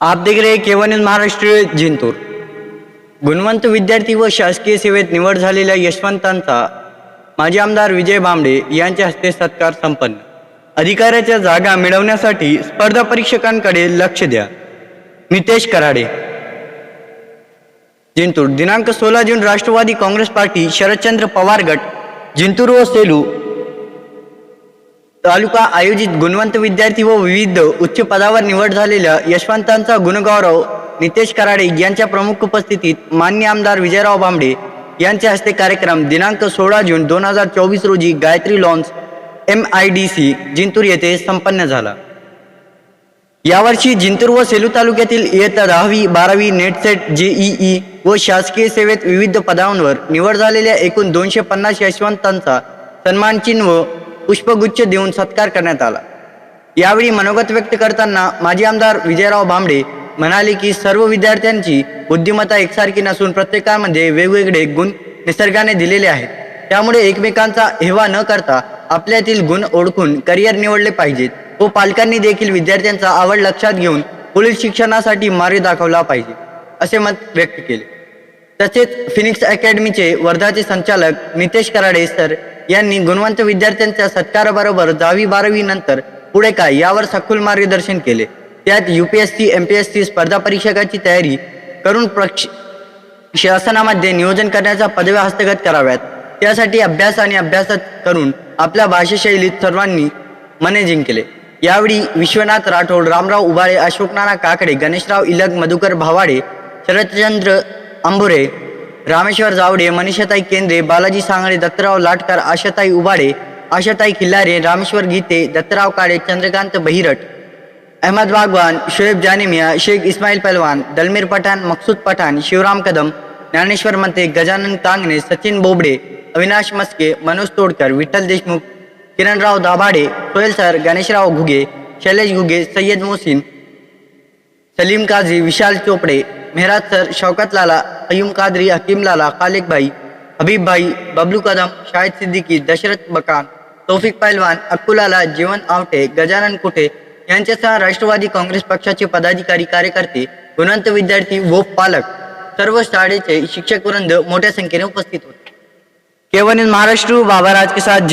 आप देख रहे केवन इन महाराष्ट्र जिंतूर। गुणवंत विद्यार्थी व शासकीय सेवेत निवड झालेल्या यशवंतांचा माजी आमदार विजय बांबडे यांच्या हस्ते सत्कार संपन्न. अधिकाऱ्याच्या जागा मिळवण्यासाठी स्पर्धा परीक्षकांकडे लक्ष द्या. नितेश कराडे. जिंतूर दिनांक सोळा जून राष्ट्रवादी काँग्रेस पार्टी शरदचंद्र पवार गट जिंतूर व सेलू तालुका आयोजित गुणवंत विद्यार्थी व विविध उच्च पदावर निवड झालेल्या यशवंतांचा गुणगौरव नितेश कराडे यांच्या प्रमुख उपस्थितीत मान्य आमदार विजयराव बांबडे यांच्या हस्ते कार्यक्रम दिनांक सोळा जून दोन हजार चोवीस रोजी Gayatri lawns M I D C Jintur येथे संपन्न झाला. यावर्षी जिंतूर व सेलू तालुक्यातील इयत्ता दहावी बारावी नेटसेट जेईई व शासकीय सेवेत विविध पदांवर निवड झालेल्या एकूण दोनशे पन्नास यशवंतांचा सन्मानचिन्ह पुष्पगुच्छ देऊन सत्कार करण्यात आला. यावेळी मनोगत व्यक्त करताना माजी आमदार विजयराव भांबडे म्हणाले की सर्व विद्यार्थ्यांची बुद्धिमत्ता एकसारखी नसून प्रत्येकामध्ये वेगवेगळे गुण निसर्गाने दिलेले आहेत. त्यामुळे एकमेकांचा हेवा न करता आपल्यातील गुण ओळखून करिअर निवडले पाहिजेत. व पालकांनी देखील विद्यार्थ्यांचा आवड लक्षात घेऊन पुढील शिक्षणासाठी मार्ग दाखवला पाहिजे असे मत व्यक्त केले. तसेच फिनिक्स अकॅडमीचे वर्धाचे संचालक नितेश कराडे सर यांनी गुणवंत विद्यार्थ्यांच्या सत्काराबरोबर दहावी बारावी नंतर पुढे काय यावर सखोल मार्गदर्शन केले. त्यात युपीएससी एमपीएससी स्पर्धा परीक्षकाची तयारी करून प्रक्ष शासनामध्ये नियोजन करण्याच्या पदव्या हस्तगत कराव्यात. त्यासाठी अभ्यास आणि अभ्यासात करून आपल्या भाषाशैलीत सर्वांनी मने जिंकले यावेळी विश्वनाथ राठोड रामराव उभाळे अशोकनाना काकडे गणेशराव इलग मधुकर भावाडे शरदचंद्र अंबुरे रामेश्वर जावडे मनीषाताई केंद्रे बालाजी सांगळे दत्तराव लाटकर आशाताई उबाडे आशाताई खिल्लारे रामेश्वर गीते दत्तराव काळे चंद्रकांत बहिरट अहमद बागवान शोएब जानेमिया शेख इस्माईल पहलवान दलमीर पठाण मकसूद पठाण शिवराम कदम ज्ञानेश्वर मते गजानन कांगणे सचिन बोबडे अविनाश मस्के मनोज तोडकर विठ्ठल देशमुख किरणराव दाभाडे सोहेल सर गणेशराव घुगे शैलेश घुगे सय्यद मोसीन सलीम काझी विशाल चोपडे मेहराज सर शौकत लाला अयुम कादरी हकीम लाला खालिक भाई हबीब भाई बबलू कदम शाहिद सिद्दीकी दशरथ बकान तौफिक पैलवान अक्कुलाला जीवन आवटे गजानन कुठे यांच्यासह राष्ट्रवादी काँग्रेस पक्षाचे पदाधिकारी कार्यकर्ते गुणवंत विद्यार्थी व पालक सर्व शाळेचे शिक्षक वृंद मोठ्या संख्येने उपस्थित होते. केवळ महाराष्ट्र बाबा राज के साथ